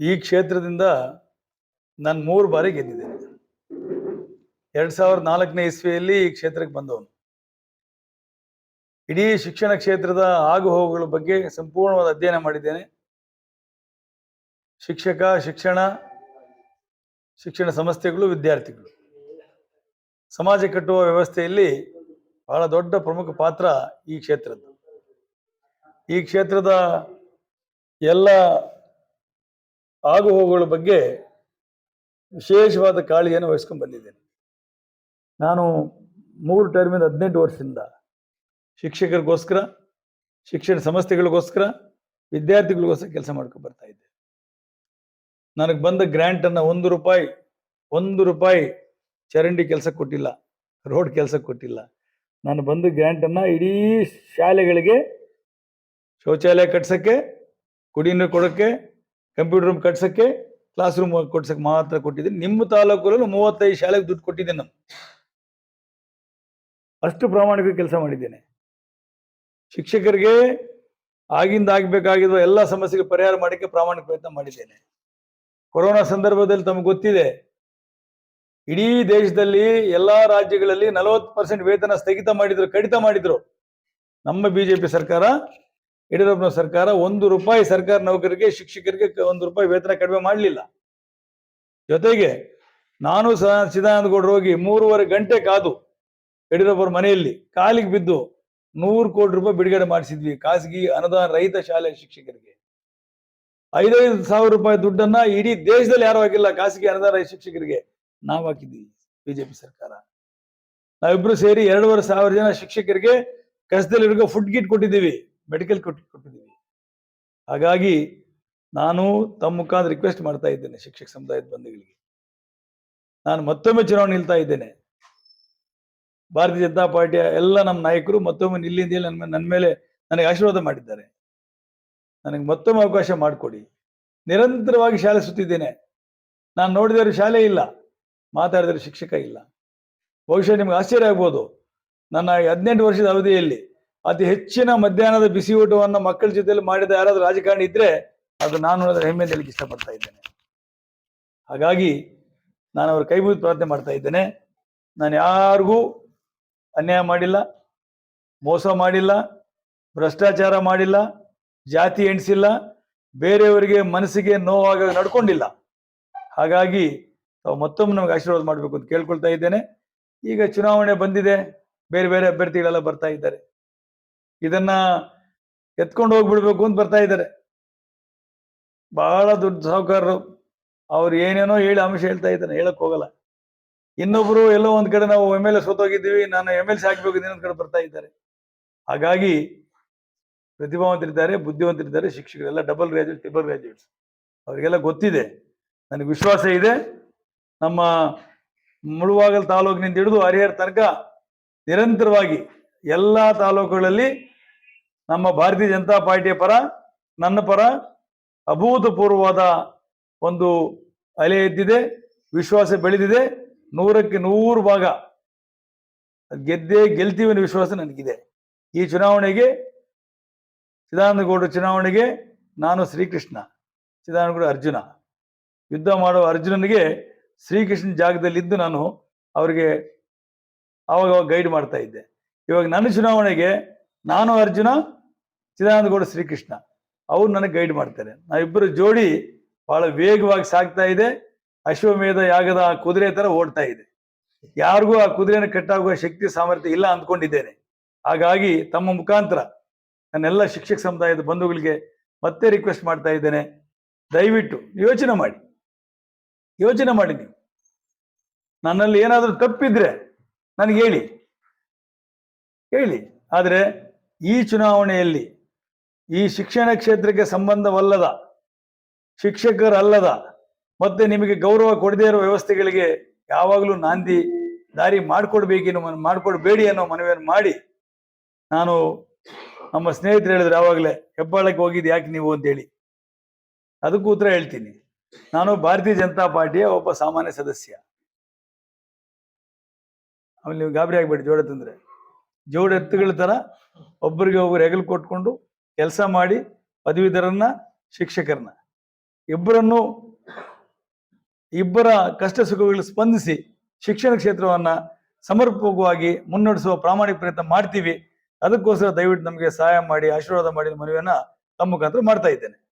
ಈ ಕ್ಷೇತ್ರದಿಂದ ನಾನು ಮೂರು ಬಾರಿ ಗೆದ್ದಿದ್ದೇನೆ. ಎರಡ್ ಸಾವಿರದ ನಾಲ್ಕನೇ ಇಸ್ವಿಯಲ್ಲಿ ಈ ಕ್ಷೇತ್ರಕ್ಕೆ ಬಂದವನು. ಇಡೀ ಶಿಕ್ಷಣ ಕ್ಷೇತ್ರದ ಆಗು ಹೋಗುಗಳ ಬಗ್ಗೆ ಸಂಪೂರ್ಣವಾದ ಅಧ್ಯಯನ ಮಾಡಿದ್ದೇನೆ. ಶಿಕ್ಷಕ, ಶಿಕ್ಷಣ ಶಿಕ್ಷಣ ಸಂಸ್ಥೆಗಳು, ವಿದ್ಯಾರ್ಥಿಗಳು. ಸಮಾಜ ಕಟ್ಟುವ ವ್ಯವಸ್ಥೆಯಲ್ಲಿ ಬಹಳ ದೊಡ್ಡ ಪ್ರಮುಖ ಪಾತ್ರ ಈ ಕ್ಷೇತ್ರದ್ದು ಈ ಕ್ಷೇತ್ರದ ಎಲ್ಲ ಆಗು ಹೋಗುಗಳ ಬಗ್ಗೆ ವಿಶೇಷವಾದ ಕಾಳಜಿಯನ್ನು ವಹಿಸ್ಕೊಂಡು ಬಂದಿದ್ದೇನೆ. ನಾನು ಮೂರು ಟರ್ಮಿಂದ ಹದಿನೆಂಟು ವರ್ಷದಿಂದ ಶಿಕ್ಷಕರಿಗೋಸ್ಕರ, ಶಿಕ್ಷಣ ಸಂಸ್ಥೆಗಳಿಗೋಸ್ಕರ, ವಿದ್ಯಾರ್ಥಿಗಳಿಗೋಸ್ಕರ ಕೆಲಸ ಮಾಡ್ಕೊಂಡು ಬರ್ತಾ ಇದ್ದೆ ನನಗೆ ಬಂದ ಗ್ರ್ಯಾಂಟನ್ನು ಒಂದು ರೂಪಾಯಿ ಒಂದು ರೂಪಾಯಿ ಚರಂಡಿ ಕೆಲಸ ಕೊಟ್ಟಿಲ್ಲ ರೋಡ್ ಕೆಲಸ ಕೊಟ್ಟಿಲ್ಲ. ನಾನು ಬಂದ ಗ್ರ್ಯಾಂಟನ್ನು ಇಡೀ ಶಾಲೆಗಳಿಗೆ ಶೌಚಾಲಯ ಕಟ್ಸಕ್ಕೆ ಕುಡಿ ನೀರು ಕೊಡೋಕ್ಕೆ ಕಂಪ್ಯೂಟರ್ ರೂಮ್ ಕಟ್ಸಕ್ಕೆ ಕ್ಲಾಸ್ ರೂಮ್ ಕೊಡ್ಸಕ್ಕೆ ಮಾತ್ರ ಕೊಟ್ಟಿದ್ದೀನಿ. ನಿಮ್ಮ ತಾಲೂಕಲ್ಲೂ ಮೂವತ್ತೈದು ಶಾಲೆಗೆ ದುಡ್ಡು ಕೊಟ್ಟಿದ್ದೀನಿ ಅಷ್ಟು ಪ್ರಾಮಾಣಿಕ ಕೆಲಸ ಮಾಡಿದ್ದೇನೆ. ಶಿಕ್ಷಕರಿಗೆ ಆಗಿಂದ ಆಗ್ಬೇಕಾಗಿರುವ ಎಲ್ಲ ಸಮಸ್ಯೆಗೆ ಪರಿಹಾರ ಮಾಡಕ್ಕೆ ಪ್ರಾಮಾಣಿಕ ಪ್ರಯತ್ನ ಮಾಡಿದ್ದೇನೆ. ಕೊರೋನಾ ಸಂದರ್ಭದಲ್ಲಿ ತಮಗೆ ಗೊತ್ತಿದೆ, ಇಡೀ ದೇಶದಲ್ಲಿ ಎಲ್ಲಾ ರಾಜ್ಯಗಳಲ್ಲಿ ನಲವತ್ತು ಪರ್ಸೆಂಟ್ ವೇತನ ಸ್ಥಗಿತ ಮಾಡಿದ್ರು, ಕಡಿತ ಮಾಡಿದ್ರು ನಮ್ಮ ಬಿಜೆಪಿ ಸರ್ಕಾರ. ಯಡಿಯೂರಪ್ಪನ ಸರ್ಕಾರ ಒಂದು ರೂಪಾಯಿ ಸರ್ಕಾರ ನೌಕರಿಗೆ ಶಿಕ್ಷಕರಿಗೆ ಒಂದು ರೂಪಾಯಿ ವೇತನ ಕಡಿಮೆ ಮಾಡಲಿಲ್ಲ. ಜೊತೆಗೆ ನಾನು ಸಹ ಚಿದಾನಂದ ಗೌಡರು ಹೋಗಿ ಮೂರುವರೆ ಗಂಟೆ ಕಾದು ಯಡಿಯೂರಪ್ಪರ ಮನೆಯಲ್ಲಿ ಕಾಲಿಗೆ ಬಿದ್ದು ನೂರು ಕೋಟಿ ರೂಪಾಯಿ ಬಿಡುಗಡೆ ಮಾಡಿಸಿದ್ವಿ, ಖಾಸಗಿ ಅನುದಾನ ರಹಿತ ಶಾಲೆ ಶಿಕ್ಷಕರಿಗೆ. ಐದೈದು ಸಾವಿರ ರೂಪಾಯಿ ದುಡ್ಡನ್ನ ಇಡೀ ದೇಶದಲ್ಲಿ ಯಾರು ಹಾಕಿಲ್ಲ, ಖಾಸಗಿ ಅನುದಾನ ರಹಿತ ಶಿಕ್ಷಕರಿಗೆ ನಾವು ಹಾಕಿದ್ವಿ ಬಿಜೆಪಿ ಸರ್ಕಾರ. ನಾವಿಬ್ರು ಸೇರಿ ಎರಡೂವರೆ ಸಾವಿರ ಜನ ಶಿಕ್ಷಕರಿಗೆ ಕಸದಲ್ಲಿ ಫುಡ್ ಕಿಟ್ ಕೊಟ್ಟಿದ್ದೀವಿ. ಮೆಡಿಕಲ್ ಕೊಟ್ಟು ಕೊಟ್ಟಿದ್ದೀವಿ. ಹಾಗಾಗಿ ನಾನು ತಮ್ಮ ಮುಖಾಂತರ ರಿಕ್ವೆಸ್ಟ್ ಮಾಡ್ತಾ ಇದ್ದೇನೆ ಶಿಕ್ಷಕ ಸಮುದಾಯದ ಬಂಧುಗಳಿಗೆ. ನಾನು ಮತ್ತೊಮ್ಮೆ ಚುನಾವಣೆ ನಿಲ್ತಾ ಇದ್ದೇನೆ. ಭಾರತೀಯ ಜನತಾ ಪಾರ್ಟಿಯ ಎಲ್ಲ ನಮ್ಮ ನಾಯಕರು ಮತ್ತೊಮ್ಮೆ ನಿಲ್ಲಿಂದ ನನ್ನ ನನ್ನ ಮೇಲೆ ನನಗೆ ಆಶೀರ್ವಾದ ಮಾಡಿದ್ದಾರೆ. ನನಗೆ ಮತ್ತೊಮ್ಮೆ ಅವಕಾಶ ಮಾಡಿಕೊಡಿ. ನಿರಂತರವಾಗಿ ಶಾಲೆ ಸುತ್ತಿದ್ದೇನೆ. ನಾನು ನೋಡಿದವರು ಶಾಲೆ ಇಲ್ಲ ಮಾತಾಡಿದರೆ ಶಿಕ್ಷಕ ಇಲ್ಲ. ಬಹುಶಃ ನಿಮ್ಗೆ ಆಶ್ಚರ್ಯ ಆಗ್ಬೋದು. ನನ್ನ ಹದಿನೆಂಟು ವರ್ಷದ ಅವಧಿಯಲ್ಲಿ ಅತಿ ಹೆಚ್ಚಿನ ಮಧ್ಯಾಹ್ನದ ಬಿಸಿ ಊಟವನ್ನು ಮಕ್ಕಳ ಜೊತೆಯಲ್ಲಿ ಮಾಡಿದ ಯಾರಾದ್ರೂ ರಾಜಕಾರಣಿ ಇದ್ರೆ ಅದು ನಾನು ಅದರ ಹೆಮ್ಮೆ ಹೇಳಲಿಕ್ಕೆ ಇಷ್ಟಪಡ್ತಾ ಇದ್ದೇನೆ. ಹಾಗಾಗಿ ನಾನು ಅವ್ರ ಕೈ ಪ್ರಾರ್ಥನೆ ಮಾಡ್ತಾ ಇದ್ದೇನೆ. ನಾನು ಯಾರಿಗೂ ಅನ್ಯಾಯ ಮಾಡಿಲ್ಲ, ಮೋಸ ಮಾಡಿಲ್ಲ, ಭ್ರಷ್ಟಾಚಾರ ಮಾಡಿಲ್ಲ, ಜಾತಿ ಎಣಿಸಿಲ್ಲ, ಬೇರೆಯವರಿಗೆ ಮನಸ್ಸಿಗೆ ನೋವಾಗ ನಡ್ಕೊಂಡಿಲ್ಲ. ಹಾಗಾಗಿ ತಾವು ಮತ್ತೊಮ್ಮೆ ನಮಗೆ ಆಶೀರ್ವಾದ ಮಾಡಬೇಕು ಅಂತ ಕೇಳ್ಕೊಳ್ತಾ ಇದ್ದೇನೆ. ಈಗ ಚುನಾವಣೆ ಬಂದಿದೆ, ಬೇರೆ ಬೇರೆ ಅಭ್ಯರ್ಥಿಗಳೆಲ್ಲ ಬರ್ತಾ ಇದ್ದಾರೆ. ಇದನ್ನ ಎತ್ಕೊಂಡು ಹೋಗ್ಬಿಡ್ಬೇಕು ಅಂತ ಬರ್ತಾ ಇದ್ದಾರೆ. ಬಹಳ ದುಡ್ಡು ಸಾಹುಕಾರರು ಅವ್ರು ಏನೇನೋ ಹೇಳಿ ಅಂಶ ಹೇಳ್ತಾ ಇದ್ದಾನೆ ಹೇಳಕ್ ಹೋಗಲ್ಲ. ಇನ್ನೊಬ್ರು ಎಲ್ಲೋ ಒಂದ್ ಕಡೆ ನಾವು ಎಂ ಎಲ್ ಎ ಸೋತೋಗಿದ್ದೀವಿ, ನಾನು ಎಂ ಎಲ್ ಸಿ ಹಾಕ್ಬೇಕು ಇನ್ನೊಂದ್ ಕಡೆ ಬರ್ತಾ ಇದ್ದಾರೆ. ಹಾಗಾಗಿ ಪ್ರತಿಭಾವಂತರಿದ್ದಾರೆ, ಬುದ್ಧಿವಂತರಿದ್ದಾರೆ, ಶಿಕ್ಷಕರೆಲ್ಲ ಡಬಲ್ ಗ್ರಾಜುಯೇಟ್ ಟ್ರಿಬಲ್ ಗ್ರಾಜುಯೇಟ್ಸ್ ಅವರಿಗೆಲ್ಲ ಗೊತ್ತಿದೆ, ನನಗೆ ವಿಶ್ವಾಸ ಇದೆ. ನಮ್ಮ ಮುಳುವಾಗಲ್ ತಾಲೂಕಿನಿಂದ ಹಿಡಿದು ಹರಿಹರ ತನಕ ನಿರಂತರವಾಗಿ ಎಲ್ಲ ತಾಲೂಕುಗಳಲ್ಲಿ ನಮ್ಮ ಭಾರತೀಯ ಜನತಾ ಪಾರ್ಟಿಯ ಪರ, ನನ್ನ ಪರ ಅಭೂತಪೂರ್ವವಾದ ಒಂದು ಅಲೆ ಎದ್ದಿದೆ, ವಿಶ್ವಾಸ ಬೆಳೆದಿದೆ. ನೂರಕ್ಕೆ ನೂರು ಭಾಗ ಗೆದ್ದೇ ಗೆಲ್ತೀವಿ ವಿಶ್ವಾಸ ನನಗಿದೆ. ಈ ಚುನಾವಣೆಗೆ ಚಿದಾನಂದಗೌಡ ಚುನಾವಣೆಗೆ ನಾನು ಶ್ರೀಕೃಷ್ಣ, ಚಿದಾನಂದಗೌಡ ಅರ್ಜುನ. ಯುದ್ಧ ಮಾಡುವ ಅರ್ಜುನನಿಗೆ ಶ್ರೀಕೃಷ್ಣನ ಜಾಗದಲ್ಲಿದ್ದು ನಾನು ಅವರಿಗೆ ಆವಾಗವಾಗ ಗೈಡ್ ಮಾಡ್ತಾ ಇದ್ದೆ. ಇವಾಗ ನನ್ನ ಚುನಾವಣೆಗೆ ನಾನು ಅರ್ಜುನ ಚಿದಾನಂದಗೌಡ ಶ್ರೀಕೃಷ್ಣ, ಅವ್ರು ನನಗೆ ಗೈಡ್ ಮಾಡ್ತಾರೆ. ನಾವಿಬ್ಬರು ಜೋಡಿ ಬಹಳ ವೇಗವಾಗಿ ಸಾಗ್ತಾ ಇದೆ. ಅಶ್ವಮೇಧ ಯಾಗದ ಆ ಕುದುರೆ ತರ ಓಡ್ತಾ ಇದೆ. ಯಾರಿಗೂ ಆ ಕುದುರೆನ ಕಟ್ಟಾಗುವ ಶಕ್ತಿ, ಸಾಮರ್ಥ್ಯ ಇಲ್ಲ ಅಂದ್ಕೊಂಡಿದ್ದೇನೆ. ಹಾಗಾಗಿ ತಮ್ಮ ಮುಖಾಂತರ ನನ್ನೆಲ್ಲ ಶಿಕ್ಷಕ ಸಮುದಾಯದ ಬಂಧುಗಳಿಗೆ ಮತ್ತೆ ರಿಕ್ವೆಸ್ಟ್ ಮಾಡ್ತಾ ಇದ್ದೇನೆ. ದಯವಿಟ್ಟು ಯೋಚನೆ ಮಾಡಿ. ಯೋಚನೆ ಮಾಡಿ ನೀವು. ನನ್ನಲ್ಲಿ ಏನಾದರೂ ತಪ್ಪಿದ್ರೆ ನನಗೆ ಹೇಳಿ. ಹೇಳಿ. ಆದರೆ ಈ ಚುನಾವಣೆಯಲ್ಲಿ ಈ ಶಿಕ್ಷಣ ಕ್ಷೇತ್ರಕ್ಕೆ ಸಂಬಂಧವಲ್ಲದ ಶಿಕ್ಷಕರಲ್ಲದ ಮತ್ತೆ ನಿಮಗೆ ಗೌರವ ಕೊಡದೇ ಇರುವ ವ್ಯವಸ್ಥೆಗಳಿಗೆ ಯಾವಾಗಲೂ ನಾಂದಿ ದಾರಿ ಮಾಡಿಕೊಡ್ಬೇಕೇನೋ ಮಾಡಿಕೊಡ್ಬೇಡಿ ಅನ್ನೋ ಮನವಿಯನ್ನು ಮಾಡಿ ನಾನು ನಮ್ಮ ಸ್ನೇಹಿತರು ಹೇಳಿದ್ರು ಯಾವಾಗಲೇ, ಹೆಬ್ಬಾಳಕ್ಕೆ ಹೋಗಿದ್ದು ಯಾಕೆ ನೀವು ಅಂತೇಳಿ. ಅದಕ್ಕೂ ಉತ್ತರ ಹೇಳ್ತೀನಿ. ನಾನು ಭಾರತೀಯ ಜನತಾ ಪಾರ್ಟಿಯ ಒಬ್ಬ ಸಾಮಾನ್ಯ ಸದಸ್ಯ. ಆಮೇಲೆ ನೀವು ಗಾಬರಿ ಆಗ್ಬೇಡಿ ಜೋಡ ತಂದ್ರೆ ಜೋಡ ಎತ್ತುಗಳ ತರ ಒಬ್ಬರಿಗೆ ಒಬ್ಬರು ಹೆಗಲು ಕೊಟ್ಕೊಂಡು ಕೆಲಸ ಮಾಡಿ ಪದವೀಧರನ್ನ, ಶಿಕ್ಷಕರನ್ನ. ಇಬ್ಬರನ್ನು ಇಬ್ಬರ ಕಷ್ಟ ಸುಖಗಳಿಗೆ ಸ್ಪಂದಿಸಿ ಶಿಕ್ಷಣ ಕ್ಷೇತ್ರವನ್ನ ಸಮರ್ಪಕವಾಗಿ ಮುನ್ನಡೆಸುವ ಪ್ರಾಮಾಣಿಕ ಪ್ರಯತ್ನ ಮಾಡ್ತೀವಿ. ಅದಕ್ಕೋಸ್ಕರ ದಯವಿಟ್ಟು ನಮಗೆ ಸಹಾಯ ಮಾಡಿ, ಆಶೀರ್ವಾದ ಮಾಡಿ ಮನವಿಯನ್ನ ತಮ್ಮ ಮುಖಾಂತರ ಮಾಡ್ತಾ ಇದ್ದೇನೆ.